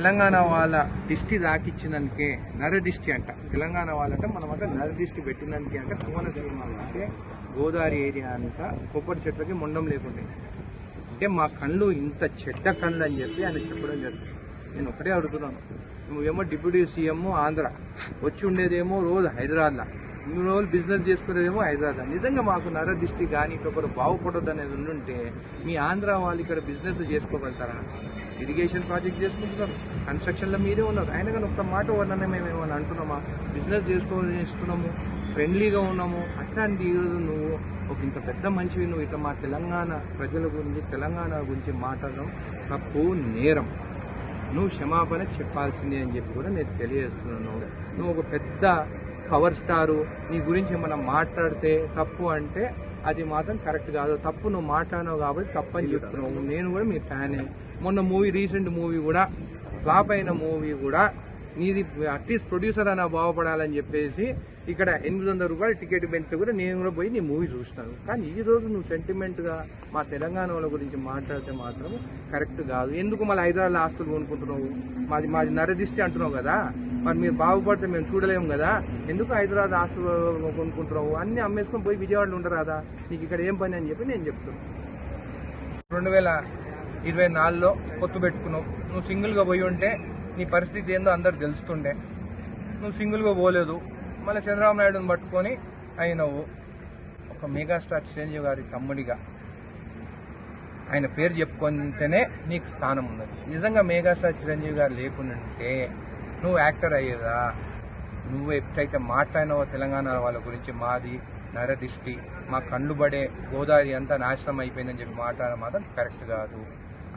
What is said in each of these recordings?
తెలంగాణ వాళ్ళ దిష్టి దాకిచ్చినందుకే నరదిష్టి అంట. తెలంగాణ వాళ్ళంటే మనం అంటే నరదిష్టి పెట్టినందుకే అంటే కోనసీమ అంటే గోదావరి ఏరియా అంతా కొబ్బరి చెట్లకి మొండం లేకుండే. అంటే మా కళ్ళు ఇంత చెడ్డ కళ్ళు అని చెప్పి ఆయన చెప్పడం జరిగింది. నేను ఒకటే అడుగుతున్నాను. నువ్వేమో డిప్యూటీ సీఎం ఆంధ్ర. వచ్చి ఉండేదేమో రోజు హైదరాబాద్లో. ఇన్ని రోజులు బిజినెస్ చేసుకునేదేమో హైదరాబాద్. నిజంగా మాకు నర దిష్టి కానీ ఒకరు బాగుపడదు అనేది ఉండుంటే మీ ఆంధ్ర వాళ్ళు ఇక్కడ బిజినెస్ చేసుకోగలుగుతారా? ఇరిగేషన్ ప్రాజెక్ట్ చేసుకుంటున్నారు. కన్స్ట్రక్షన్లో మీరే ఉన్నారు. అయినా కానీ ఒక్క మాట వల్లనే మేము ఏమైనా అంటున్నామా? బిజినెస్ చేసుకోవాలని ఇస్తున్నాము ఫ్రెండ్లీగా ఉన్నాము. అట్లాంటి ఈరోజు నువ్వు ఒక ఇంత పెద్ద మనిషివి. నువ్వు ఇట్లా మా తెలంగాణ ప్రజల గురించి తెలంగాణ గురించి మాట్లాడడం తప్పు నేరం. నువ్వు క్షమాపణ చెప్పాల్సిందే అని చెప్పి కూడా నేను తెలియజేస్తున్నాను. నువ్వు ఒక పెద్ద పవర్ స్టారు నీ గురించి మనం మాట్లాడితే తప్పు అంటే అది మాత్రం కరెక్ట్ కాదు. తప్పు నువ్వు మాట్లాడినావు కాబట్టి తప్పు అని చెప్తున్నావు. నేను కూడా మీ ఫ్యానే మొన్న మూవీ రీసెంట్ మూవీ కూడా ఫ్లాప్ అయిన మూవీ కూడా నీది అట్లీస్ట్ ప్రొడ్యూసర్ అయినా బాగుపడాలని చెప్పేసి ఇక్కడ ఎనిమిది వందల రూపాయలు టికెట్ పెంచితే కూడా నేను కూడా పోయి నీ మూవీ చూస్తాను కానీ ఈ రోజు నువ్వు సెంటిమెంట్గా మా తెలంగాణ వాళ్ళ గురించి మాట్లాడితే మాత్రం కరెక్ట్ కాదు. ఎందుకు మళ్ళీ హైదరాబాద్ ఆస్తులు కొనుక్కుంటున్నావు? మాది మాది నరదిష్టి అంటున్నావు కదా? మరి మీరు బాగుపడితే మేము చూడలేము కదా. ఎందుకు హైదరాబాద్ ఆస్తులు కొనుక్కుంటున్నావు? అన్ని అమ్మేసుకొని పోయి విజయవాడలో ఉండరు కదా. నీకు ఇక్కడ ఏం పని అని చెప్పి నేను చెప్తున్నాను రెండు వేల ఇరవై నాలుగులో పొత్తు పెట్టుకున్నావు. నువ్వు సింగిల్గా పోయి ఉంటే నీ పరిస్థితి ఏందో అందరు తెలుస్తుండే. నువ్వు సింగిల్గా పోలేదు. మళ్ళీ చంద్రబాబు నాయుడుని పట్టుకొని అయినవు. ఒక మెగాస్టార్ చిరంజీవి గారి తమ్ముడిగా. ఆయన పేరు చెప్పుకుంటేనే నీకు స్థానం ఉన్నది. నిజంగా మెగాస్టార్ చిరంజీవి గారు లేకుంటే నువ్వు యాక్టర్ అయ్యేదా? నువ్వు ఎప్పుడైతే మాట్లాడినావో తెలంగాణ వాళ్ళ గురించి మాది నరదిష్టి మా కళ్ళు పడే గోదావరి అంతా నాశనం అయిపోయిందని చెప్పి మాట్లాడడం మాత్రం కరెక్ట్ కాదు.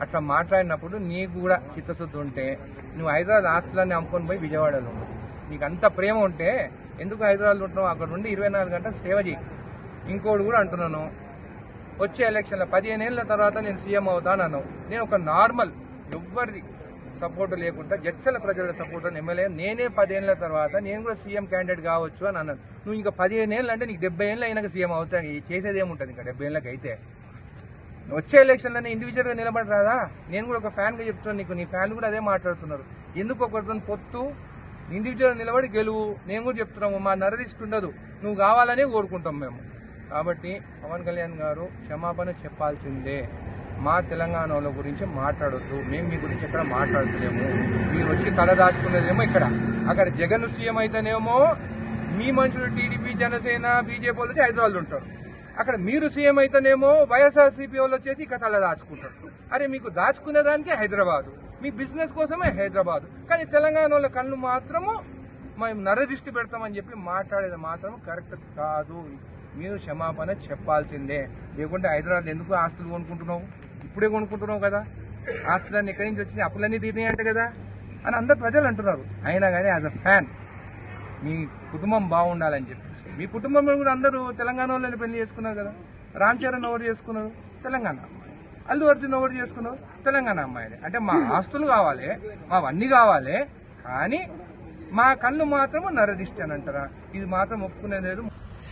అట్లా మాట్లాడినప్పుడు నీకు కూడా చిత్తశుద్ధి ఉంటే నువ్వు హైదరాబాద్ ఆస్తులన్నీ అమ్ముకొని పోయి విజయవాడలో ఉండు. నీకు అంత ప్రేమ ఉంటే ఎందుకు హైదరాబాద్లో ఉంటున్నావు? అక్కడ నుండి ఇరవై నాలుగు గంటలు సేవ చేయి ఇంకోటి కూడా అంటున్నాను వచ్చే ఎలక్షన్లో పదిహేను ఏళ్ళ తర్వాత నేను సీఎం అవుతాను నేను ఒక నార్మల్ ఎవ్వరిది సపోర్ట్ లేకుండా జడ్చల ప్రజల సపోర్ట్ ఎమ్మెల్యే నేనే పదేళ్ళ తర్వాత నేను కూడా సీఎం క్యాండిడేట్ కావచ్చు అని అన్నాను. నువ్వు ఇంకా పదిహేను ఏళ్ళు అంటే నీకు డెబ్బై ఏళ్ళు అయినాక సీఎం అవుతాయి చేసేది ఏముంటుంది ఇంకా డెబ్బై ఏళ్ళకి అయితే? వచ్చే ఎలక్షన్లోనే ఇండివిజువల్గా నిలబడి రాదా నేను కూడా ఒక ఫ్యాన్గా చెప్తున్నాను నీకు. నీ ఫ్యాన్లు కూడా అదే మాట్లాడుతున్నారు. ఎందుకు ఒకరితో పొత్తు? ఇండివిజువల్ నిలబడి గెలువు. నేను కూడా చెప్తున్నాము మా నరదిష్టి ఉండదు. నువ్వు కావాలనే కోరుకుంటాం మేము. కాబట్టి పవన్ కళ్యాణ్ గారు క్షమాపణ చెప్పాల్సిందే. మా తెలంగాణ వాళ్ళ గురించి మాట్లాడొద్దు. మేము మీ గురించి ఎక్కడ మాట్లాడలేము మీరు వచ్చి తల దాచుకునేదేమో ఇక్కడ. అక్కడ జగన్ సీఎం అయితేనేమో మీ మనుషులు టీడీపీ జనసేన బీజేపీ వాళ్ళు వచ్చి హైదరాబాద్ ఉంటారు. అక్కడ మీరు సీఎం అయితేనేమో వైఎస్ఆర్సీపీ వాళ్ళు వచ్చేసి ఇక్కడ తల దాచుకుంటారు. అరే మీకు దాచుకునే దానికే హైదరాబాదు. మీ బిజినెస్ కోసమే హైదరాబాదు. కానీ తెలంగాణ వాళ్ళ కళ్ళు మాత్రము మేము నరదిష్టి పెడతామని చెప్పి మాట్లాడేది మాత్రం కరెక్ట్ కాదు. మీరు క్షమాపణ చెప్పాల్సిందే. లేకుంటే హైదరాబాద్ ఎందుకు ఆస్తులు కొనుక్కుంటున్నావు? ఇప్పుడే కొనుక్కుంటున్నావు కదా? ఆస్తులన్నీ ఎక్కడి నుంచి వచ్చినాయి? అప్పులన్నీ తీరినాయి అంట కదా? అని అందరు ప్రజలు అంటున్నారు. అయినా కానీ యాజ్ అ ఫ్యాన్ మీ కుటుంబం బాగుండాలని చెప్పి. మీ కుటుంబంలో కూడా అందరూ తెలంగాణ వాళ్ళని పెళ్ళి చేసుకున్నారు కదా? రామ్ చరణ్ ఎవరు చేసుకున్నారు? తెలంగాణ అమ్మాయి అల్లు అర్జున్ ఎవరు చేసుకున్నారు? తెలంగాణ అమ్మాయిలే అంటే మా ఆస్తులు కావాలి మావన్నీ కావాలి కానీ మా కళ్ళు మాత్రం నరదిష్టి అని అంటారా? ఇది మాత్రం ఒప్పుకునేది లేదు.